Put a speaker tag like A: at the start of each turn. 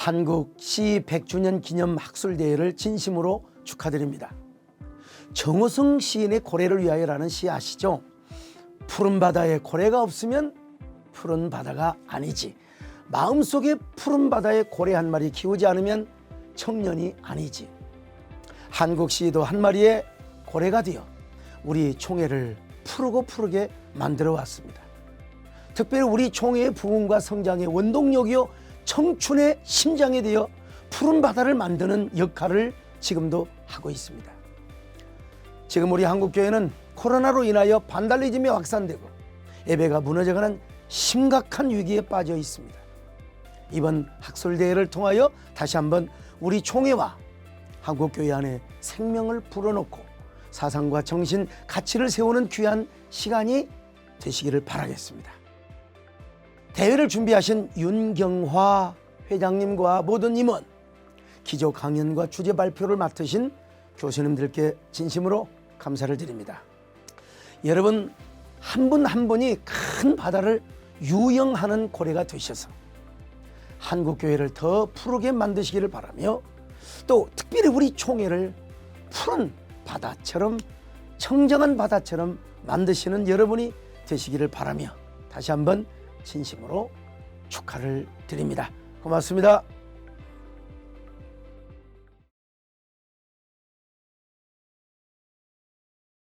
A: 한국 시 100주년 기념 학술대회를 진심으로 축하드립니다. 정호성 시인의 고래를 위하여라는 시 아시죠? 푸른 바다에 고래가 없으면 푸른 바다가 아니지. 마음속에 푸른 바다에 고래 한 마리 키우지 않으면 청년이 아니지. 한국 시도 한 마리의 고래가 되어 우리 총회를 푸르고 푸르게 만들어 왔습니다. 특별히 우리 총회의 부흥과 성장의 원동력이요 청춘의 심장이 되어 푸른 바다를 만드는 역할을 지금도 하고 있습니다. 지금 우리 한국교회는 코로나로 인하여 반달리즘이 확산되고 예배가 무너져가는 심각한 위기에 빠져 있습니다. 이번 학술대회를 통하여 다시 한번 우리 총회와 한국교회 안에 생명을 불어넣고 사상과 정신, 가치를 세우는 귀한 시간이 되시기를 바라겠습니다. 대회를 준비하신 윤경화 회장님과 모든 임원, 기조 강연과 주제 발표를 맡으신 교수님들께 진심으로 감사를 드립니다. 여러분 한분한 분이 큰 바다를 유영하는 고래가 되셔서 한국 교회를 더 푸르게 만드시기를 바라며 또 특별히 우리 총회를 푸른 바다처럼 청정한 바다처럼 만드시는 여러분이 되시기를 바라며 다시 한번 진심으로 축하를 드립니다. 고맙습니다.